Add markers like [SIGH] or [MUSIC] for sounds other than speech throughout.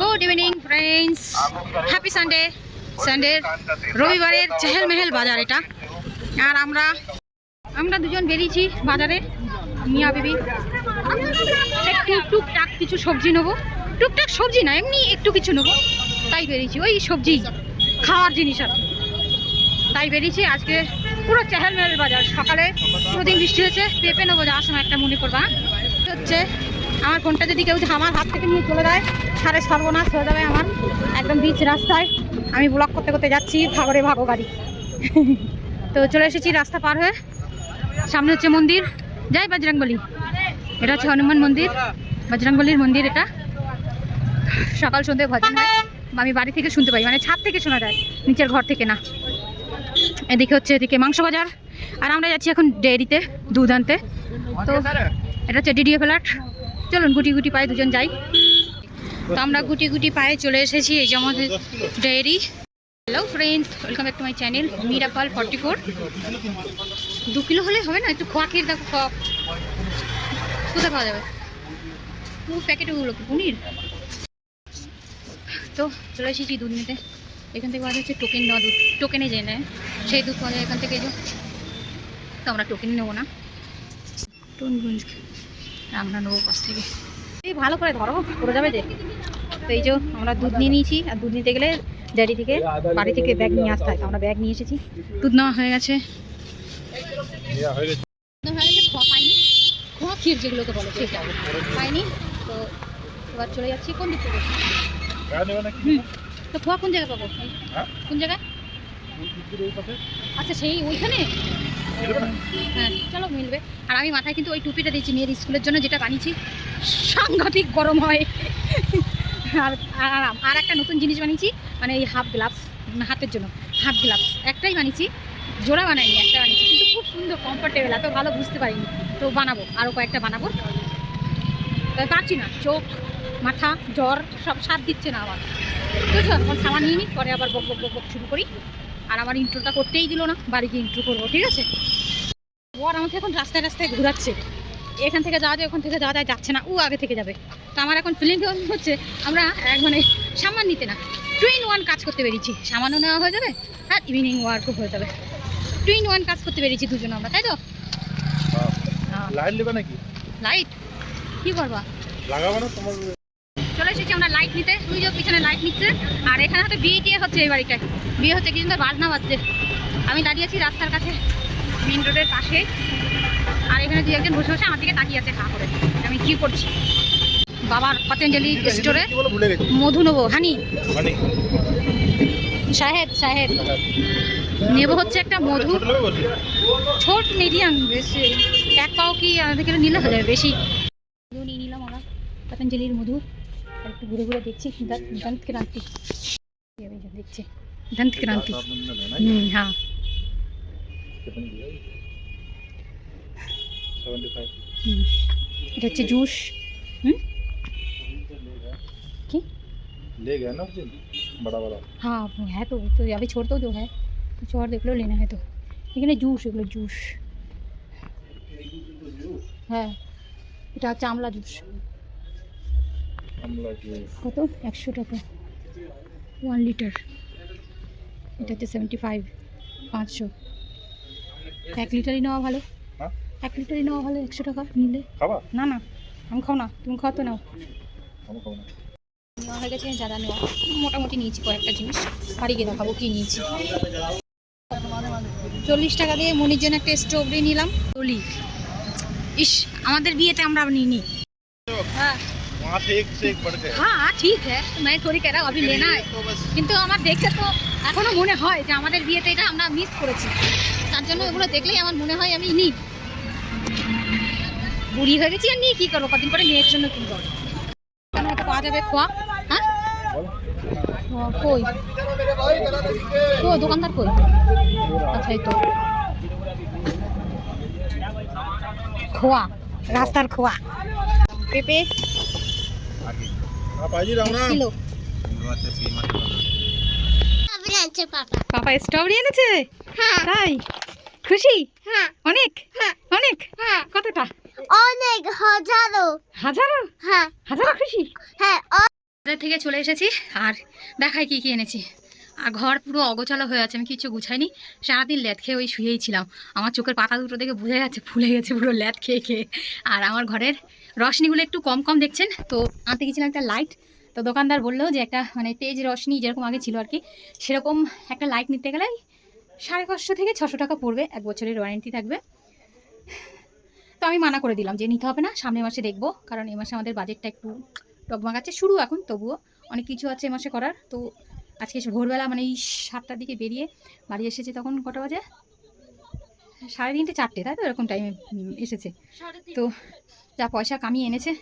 Good evening friends happy Sunday Sunday রবিবারের চেহেল মেহেল বাজার এটা। আর আমরা আমরা দুজন বেরিয়েছি বাজারে, মিয়া বিবি। একটু টুকটাক কিছু সবজি নেব। টুকটাক সবজি না, এমনি একটু কিছু নেব। তাই বেরিয়েছি, ওই সবজি, খাওয়ার জিনিস আর। তাই বেরিয়েছি, আজকে পুরো চেহেল মেহেল বাজার। সকালে প্রতিদিন বৃষ্টি হয়েছে, পেঁপে নেব, যাওয়ার সময় একটা মনে করবা হ্যাঁ? হচ্ছে আমার ফোনটা যদি কেউ আমার হাত থেকে নিয়ে চলে যায়, সারে সর্বনাশ হয়ে যাবে আমার একদম বিচ রাস্তায়। আমি ব্লক করতে করতে যাচ্ছি, ভাগরে ভাগো গাড়ি। তো চলে এসেছি রাস্তা পার হয়ে। সামনে হচ্ছে মন্দির। যাই বজরংবলী। এটা হচ্ছে হনুমান মন্দির। বজরংবলীর মন্দির এটা। সকাল সন্ধ্যে ভজন হয়। আমি বাড়ি থেকে শুনতে পাই মানে ছাদ থেকে শোনা যায়। নিচের ঘর থেকে না। এদিকে হচ্ছে এদিকে মাংস বাজার। আর আমরা যাচ্ছি এখন ডেয়ারিতে দুধ আনতে। তো এটা হচ্ছে ডিডিএ ফ্ল্যাট চলুন গুটি গুটি পায়ে দুজন যাই। তো আমরা গুটি গুটি পায়ে চলে এসেছি, এই যে আমাদের dairy hello friends welcome back to my channel মিরাপাল forty four দু কিলো হলে হবে না, একটু খোয়া খেয়ে দেখো, খোয়া। কোথায় পাওয়া যাবে? দু প্যাকেট ওগুলো পনির? তো চলে এসেছি দুধ নিতে। এখান থেকে পাওয়া যাচ্ছে টোকেন দেওয়া দুধ, টোকেনে যে নেয়, সেই দুধ পাওয়া যায় এখান থেকে যে। তো আমরা টোকেন নেব না। টুনগুঞ্জ আমরা নেব পাশ থেকে। এই ভালো করে ধরো পড়ে যাবে যে। তো এই যে আমরা দুধ নিয়ে নিয়েছি আর দুধ নিতে গেলে ড্যাডি থেকে বাড়ি থেকে ব্যাগ নিয়ে আসতে হয়। আমরা ব্যাগ নিয়ে এসেছি। দুধ নেওয়া হয়ে গেছে। খোয়া পাইনি। খোয়া ক্ষীর যেগুলোকে বলে সেটা পাইনি। তো এবার চলে যাচ্ছি কোন দিক থেকে? হুম। তো খোয়া কোন জায়গায় পাবো? হ্যাঁ? কোন জায়গায়? আচ্ছা সেই ওইখানে? হ্যাঁ চলো মিলবে। আর আমি মাথায় কিন্তু ওই টুপিটা দিয়েছি মেয়ের স্কুলের জন্য, যেটা বানিয়েছি। সাংঘাতিক গরম হয়। আর, আর- একটা নতুন জিনিস বানিয়েছি মানে এই হাফ গ্লাভস, হাতের জন্য, হাফ গ্লাভস। একটাই বানিয়েছি, জোড়া বানাইনি, একটা বানিয়েছি। কিন্তু খুব সুন্দর কমফোর্টেবল এত ভালো বুঝতে পারিনি। তো বানাবো আরও কয়েকটা বানাবো। তবে পারছি না, চোখ, মাথা, জ্বর, সব সাথ দিচ্ছে না আমার। বুঝছ এখন সামান নিয়ে নিই পরে আবার বক বক বক শুরু করি। আর আমার ইন্ট্রোটা করতেই দিল না বাড়ি গিয়ে ইন্ট্রো করব ঠিক আছে? ওর আমাকে এখন রাস্তায় রাস্তায় ঘোরাচ্ছে। এখান থেকে যাওয়া যায় ওখান থেকে যাওয়া যায় যাচ্ছে না ও আগে থেকে যাবে। তো আমার এখন ফিলিং হচ্ছে আমরা এক মানে সামান নিতে না টু ইন ওয়ান কাজ করতে পেরেছি সামানও নেওয়া হয়ে যাবে আর ইভিনিং ওয়ার্কও হয়ে যাবে। টু ইন ওয়ান কাজ করতে পেরেছি দুজন আমরা তাই তো? লাইট নেবে নাকি? লাইট কি করবা লাগাবো না তোমার চলে এসেছি আমরা লাইট নিতে। তুই যে পিছনে লাইট নিচ্ছে। আর এখানে হয়তো বিয়ে টিয়ে হচ্ছে এই বাড়িটায়। বিয়ে হচ্ছে কি সুন্দর বাজনা বাজছে। আমি দাঁড়িয়ে আছি রাস্তার কাছে মেন রোডের পাশে। আর এখানে দুই একজন বসে বসে আমার দিকে তাকিয়ে আছে খা করে। আমি কি করছি? বাবার পতঞ্জলি স্টোরে মধু নেব। হানি? সাহেব সাহেব নেব হচ্ছে একটা মধু। ছোট মিডিয়াম বেশি। এক পাও কি আমাদের নিলে হয়ে যাবে? বেশি। নিলাম আমরা পতঞ্জলির মধু। আর একটু ঘুরে ঘুরে দেখছি দাঁত দাঁত ক্রান্তি এই যে দেখছি দাঁত ক্রান্তি হুম হ্যাঁ হুম। এটা হচ্ছে জুস হুম কি ले गया ना उस दिन बड़ा वाला हाँ वो है तो तो अभी छोड़ दो जो है कुछ और देख लो लेना है तो এখানে জুস এগুলো জুস হ্যাঁ এটা হচ্ছে আমলা জুস আমলা জুস কত? একশো টাকা। ওয়ান লিটার এটা হচ্ছে সেভেন্টি ফাইভ পাঁচশো। এক লিটারই নেওয়া ভালো। হ্যাঁ? এক লিটারই নেওয়া ভালো একশো টাকা নিলে। খাবা? না না। আমি খাও না। তুমি খাও তো নাও। নেওয়া হয়ে গেছে যারা নেওয়া। মোটামুটি নিয়েছি কয়েকটা জিনিস। বাড়ি গিয়ে দেখাবো কি নিয়েছি। চল্লিশ টাকা দিয়ে মনির জন্য একটা স্ট্রবেরি নিলাম। টলি ইস আমাদের বিয়েতে আমরা নিইনি। হ্যাঁ। वहाँ से एक से एक बढ़ गए हाँ ठीक है मैं थोड़ी कह रहा हूँ अभी लेना है तो बस কিন্তু আমার দেখে তো এখনো মনে হয় যে আমাদের বিয়েতে এটা আমরা মিস করেছি তার জন্য এগুলো দেখলেই আমার মনে হয় আমি নিই বুড়ি হয়ে গেছি আর নিয়ে কী করবো কদিন পরে মেয়ের জন্য কিনবো কেন হয়তো পাওয়া যাবে খোয়া হ্যাঁ বল ও, কই ও দোকানদার কই আচ্ছা এই তো খোয়া রাস্তার খোয়া পেঁপে পাপা। স্ট্রবেরি এনেছে? তাই? খুশি? অনেক? অনেক? কতটা? অনেক হাজারো। হাজারো? হ্যাঁ। হাজারো খুশি? হ্যাঁ বাজার থেকে চলে এসেছি আর দেখাই কি কি এনেছি। আর ঘর পুরো অগোছালো হয়ে আছে আমি কিছু গুছাইনি। সারাদিন ল্যাদ খেয়ে ওই শুয়েই ছিলাম। আমার চোখের পাতা দুটো দেখে বোঝা যাচ্ছে ফুলে গেছে পুরো ল্যাদ খেয়ে খেয়ে। আর আমার ঘরের রশনিগুলো একটু কম কম দেখছেন? তো আনতে গেছিলাম একটা লাইট তো দোকানদার বলল যে একটা মানে তেজ রশনি যেরকম আগে ছিল আর কি, সেরকম একটা লাইট নিতে গেলে সাড়ে পাঁচশো থেকে ছশো টাকা পড়বে। এক বছরের ওয়ারেন্টি থাকবে। তো আমি মানা করে দিলাম যে নিতে হবে না, সামনের মাসে দেখব। কারণ এই মাসে আমাদের বাজেটটা একটু ডগমাগাচ্ছে শুরু এখন, তবুও অনেক কিছু আছে এ মাসে করার। তো আজকে ভোরবেলা মানে এই সাতটার দিকে বেরিয়ে বাড়ি এসেছে তখন কটা বাজে? সাড়ে তিনটে চারটে তাই তো? এরকম টাইমে এসেছে। তো যা পয়সা কামিয়ে এনেছে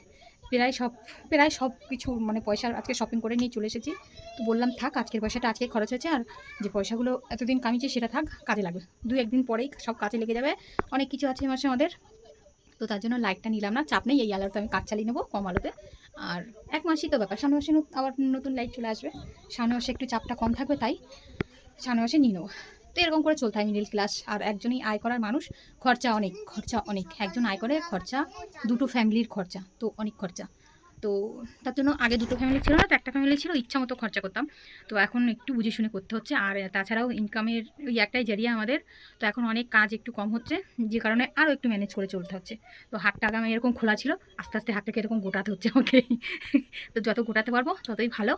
প্রায় সব প্রায় সব কিছু মানে পয়সা আজকে শপিং করে নিয়ে চলে এসেছি। তো বললাম থাক আজকের পয়সাটা আজকে খরচ হয়েছে আর যে পয়সাগুলো এতদিন কামিয়েছে সেটা থাক কাজে লাগবে। দু একদিন পরেই সব কাজে লেগে যাবে। অনেক কিছু আছে মাসে আমাদের। তো তার জন্য লাইটটা নিলাম না চাপ নেই এই আলোতে আমি কাজ চালিয়ে নেব কম আলোতে। আর এক মাসই তো ব্যাপার সামনে মাসে আবার নতুন লাইট চলে আসবে। সামনে মাসে একটু চাপটা কম থাকবে তাই সামনে মাসে নিয়ে নেব। তো এরকম করে চলতে হয় মিডিল ক্লাস আর একজনই আয় করার মানুষ, খরচা অনেক খরচা অনেক। একজন আয় করে খরচা, দুটো ফ্যামিলির খরচা, তো অনেক খরচা। তো তার জন্য আগে দুটো ফ্যামিলি ছিল না, তো একটা ফ্যামিলি ছিল, ইচ্ছা মতো খরচা করতাম। তো এখন একটু বুঝে শুনে করতে হচ্ছে। আর তাছাড়াও ইনকামের ওই একটাই জারিয়া আমাদের। তো এখন অনেক কাজ একটু কম হচ্ছে, যে কারণে আরও একটু ম্যানেজ করে চলতে হচ্ছে। তো হাতটা আগামী এরকম খোলা ছিল, আস্তে আস্তে হাতটাকে এরকম গোটাতে হচ্ছে আমাকে। তো যত গোটাতে পারব, ততই ভালো।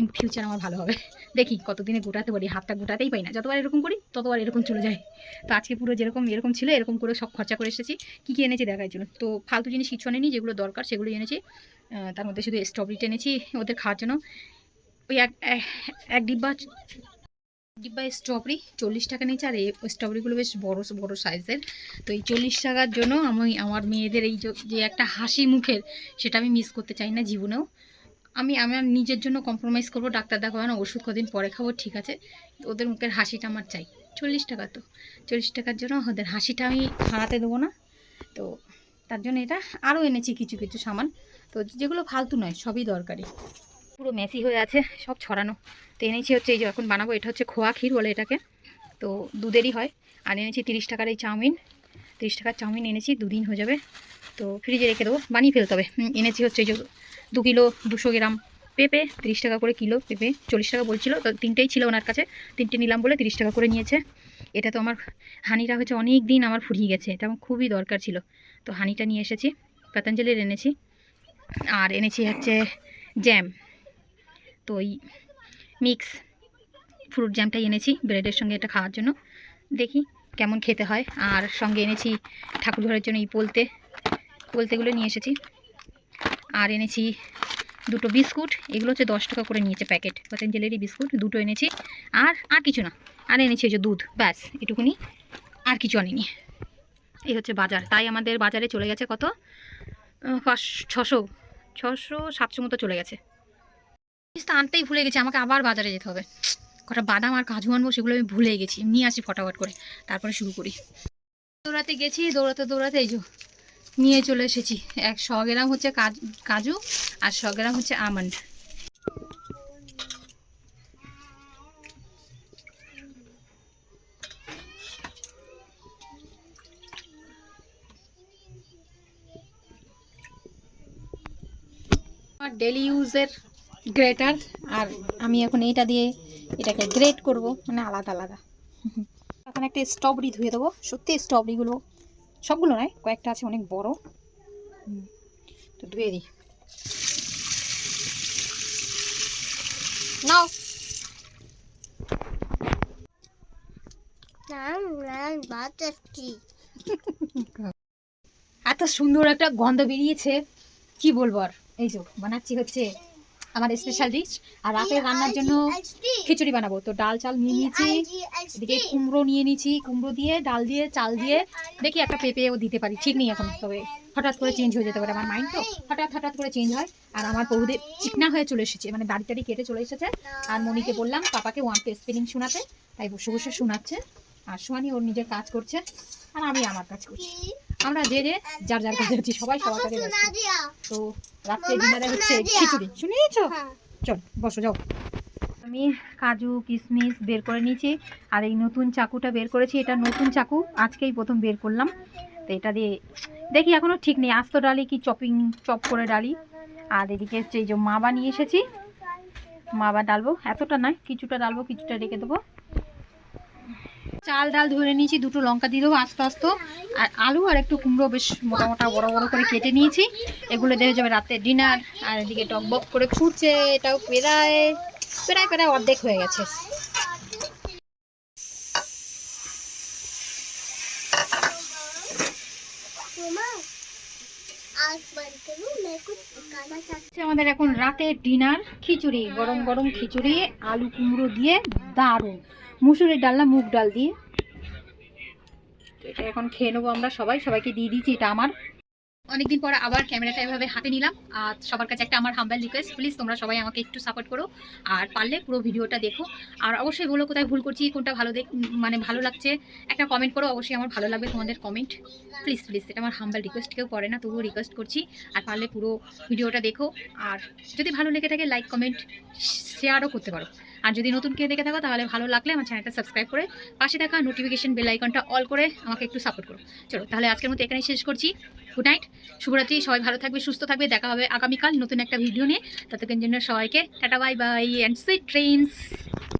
ইন ফিউচার আমার ভালো হবে। দেখি কতদিনে গোটাতে পারি, হাতটা গোটাতেই পাই না। যতবার এরকম করি, ততবার এরকম চলে যায়। তো আজকে পুরো যেরকম, এরকম ছিল, এরকম করে সব খরচা করে এসেছি। কী কী এনেছি দেখার জন্য তো ফালতু জিনিস কিছু আনেনি, যেগুলো দরকার সেগুলো এনেছি। তার মধ্যে শুধু স্ট্রবেরিটা এনেছি ওদের খাওয়ার জন্য। ওই এক, এক- ডিব্বা ডিব্বা স্ট্রবেরি চল্লিশ টাকা নিয়েছে আর এই স্ট্রবেরিগুলো বেশ বড় বড় সাইজের তো এই চল্লিশ টাকার জন্য আমি, আমার মেয়েদের এই যে- একটা হাসি মুখের, সেটা আমি মিস করতে চাই না জীবনেও। আমি আমার নিজের জন্য কম্প্রোমাইজ করব, ডাক্তার দেখাবো না ওষুধ কদিন পরে খাব, ঠিক আছে। ওদের মুখের হাসিটা আমার চাই, চল্লিশ টাকা তো। চল্লিশ টাকার জন্য ওদের হাসিটা আমি হারাতে দেবো না। তো তার জন্য এটা আরও এনেছি কিছু কিছু সামান। তো যেগুলো ফালতু নয়, সবই দরকারি। পুরো মেসি হয়ে আছে, সব ছড়ানো। তো এনেছি হচ্ছে এই যে এখন বানাবো, এটা হচ্ছে খোয়া ক্ষীর বলে এটাকে। তো দুধেরই হয়। আর এনেছি তিরিশ টাকার এই চাউমিন। তিরিশ টাকার চাউমিন এনেছি, দুদিন হয়ে যাবে। তো ফ্রিজে রেখে দেবো, বানিয়ে ফেলতে হবে। এনেছি হচ্ছে এই যে দু কিলো দুশো গ্রাম পেঁপে, তিরিশ টাকা করে কিলো পেঁপে, চল্লিশ টাকা বলছিল। তো তিনটেই ছিল ওনার কাছে, তিনটে নিলাম বলে তিরিশ টাকা করে নিয়েছে। এটা তো আমার হানিটা হচ্ছে অনেক দিন আমার ফুরিয়ে গেছে, এটা আমার খুবই দরকার ছিল। তো হানিটা নিয়ে এসেছি, পতঞ্জলির এনেছি। আর এনেছি হচ্ছে জ্যাম তো ওই মিক্স ফ্রুট জ্যামটাই এনেছি ব্রেডের সঙ্গে এটা খাওয়ার জন্য। দেখি কেমন খেতে হয়। আর সঙ্গে এনেছি ঠাকুর ঘরের জন্য এই পোলতে। পোলতেগুলো নিয়ে এসেছি। আর এনেছি দুটো বিস্কুট। এগুলো হচ্ছে দশ টাকা করে নিয়েছে প্যাকেট। পতঞ্জলিরই বিস্কুট, দুটো এনেছি। আর আর কিছু না। আর এনেছি যে দুধ। ব্যাস, এটুকুনি। আর কিছু আনিনি। এই হচ্ছে বাজার। তাই আমাদের বাজারে চলে গেছে কত? পাঁচ ছশো। ছশো সাতশো মতো চলে গেছে। জিনিসটা আনতেই ভুলে গেছি, আমাকে আবার বাজারে যেতে হবে। কটা বাদাম আর কাজু আনব সেগুলো আমি ভুলে গেছি। নিয়ে আসি ফটাফট করে, তারপরে শুরু করি। দৌড়াতে গেছি, দৌড়াতে দৌড়াতে এই যে নিয়ে চলে এসেছি। এক শ গ্রাম হচ্ছে কাজ- আর শ গ্রাম হচ্ছে আমন্ড। ডেলি ইউজের গ্রেটার আর আমি এখন এইটা দিয়ে এটাকে গ্রেট করব মানে আলাদা আলাদা। এখন একটা স্ট্রবেরি ধুয়ে দেবো। সত্যি স্ট্রবেরিগুলো সবগুলো নয় কয়েকটা আছে অনেক বড়। তো ধুয়ে দিই। নাও। [LAUGHS] এত সুন্দর একটা গন্ধ বেরিয়েছে কি বলব আর? এই যে বানাচ্ছি হচ্ছে আমার স্পেশাল ডিশ আর রাতে রান্নার জন্য খিচুড়ি বানাবো। তো ডাল চাল নিয়ে নিয়েছি এদিকে কুমড়ো নিয়ে নিয়েছি কুমড়ো দিয়ে ডাল দিয়ে চাল দিয়ে। দেখি একটা পেঁপেও দিতে পারি ঠিক নেই এখন তবে হঠাৎ করে চেঞ্জ হয়ে যেতে পারে আমার মাইন্ড তো। হঠাৎ হঠাৎ করে চেঞ্জ হয়। আর আমার বউদের চিকনা হয়ে চলে এসেছে মানে দাড়ি টাড়ি কেটে চলে এসেছে। আর মনিকে বললাম পাপাকে ওয়ানকে স্পেলিং শোনাতে। তাই বসে বসে শোনাচ্ছে। আর সোয়ানি ওর নিজের কাজ করছে আর আমি আমার কাজ করছি। আমরা যে যে যার যার কাজে আছি সবাই সবার কাজে তো রাত্রে ডিনারে হচ্ছে খিচুড়ি। শুনিয়েছো? চল বসো যাও। আমি কাজু কিশমিশ বের করে নিয়েছি আর এই নতুন চাকুটা বের করেছি। এটা নতুন চাকু আজকেই প্রথম বের করলাম। তো এটা দিয়ে দেখি এখনও ঠিক নেই। আস্ত ডালি কি চপিং চপ করে ডালি? আর এদিকে হচ্ছে এই যে মাবা নিয়ে এসেছি। মাবা ডালবো। এতটা নয় কিছুটা ডালবো কিছুটা রেখে দেবো। চাল ডাল ধরে নিয়েছি, দুটো লঙ্কা দিয়ে দেবো আস্তে আস্তে। আর আলু আর একটু কুমড়ো বেশ মোটা মোটা বড় বড় করে কেটে নিয়েছি। এগুলো দেওয়া যাবে রাতে ডিনার আর এদিকে টকবক করে ফুটছে, এটাও প্রায় প্রায় প্রায় অর্ধেক হয়ে গেছে। আমাদের এখন রাতের ডিনার খিচুড়ি, গরম গরম খিচুড়ি, আলু কুমড়ো দিয়ে দারুণ। মুসুরির ডাল না, মুগ ডাল দিয়ে। এটা এখন খেয়ে নেব আমরা সবাই। সবাইকে দিয়ে দিয়েছি, এটা আমার। অনেকদিন পর আবার ক্যামেরাটা এভাবে হাতে নিলাম। আর সবার কাছে একটা আমার হাম্বাল রিকোয়েস্ট প্লিজ তোমরা সবাই আমাকে একটু সাপোর্ট করো। আর পারলে পুরো ভিডিওটা দেখো। আর অবশ্যই বলো কোথায় ভুল করছি, কোনটা ভালো দেখ মানে ভালো লাগছে। একটা কমেন্ট করো, অবশ্যই আমার ভালো লাগবে তোমাদের কমেন্ট প্লিজ প্লিজ এটা আমার হাম্বাল রিকোয়েস্ট কেউ করে না, তবুও রিকোয়েস্ট করছি। আর পারলে পুরো ভিডিওটা দেখো। আর যদি ভালো লেগে থাকে লাইক কমেন্ট শেয়ারও করতে পারো। আর যদি নতুন কেউ দেখে থাকো, তাহলে ভালো লাগলে আমার চ্যানেলটা সাবস্ক্রাইব করে পাশে থাকা নোটিফিকেশন বেল আইকনটা অল করে আমাকে একটু সাপোর্ট করো। চলো, তাহলে আজকের মতো এখানেই শেষ করছি। গুড নাইট শুভরাত্রি, সবাই ভালো থাকবে, সুস্থ থাকবে, দেখা হবে আগামীকাল নতুন একটা ভিডিও নিয়ে। ততক্ষণ জন্য সবাইকে, tata bye bye and sweet dreams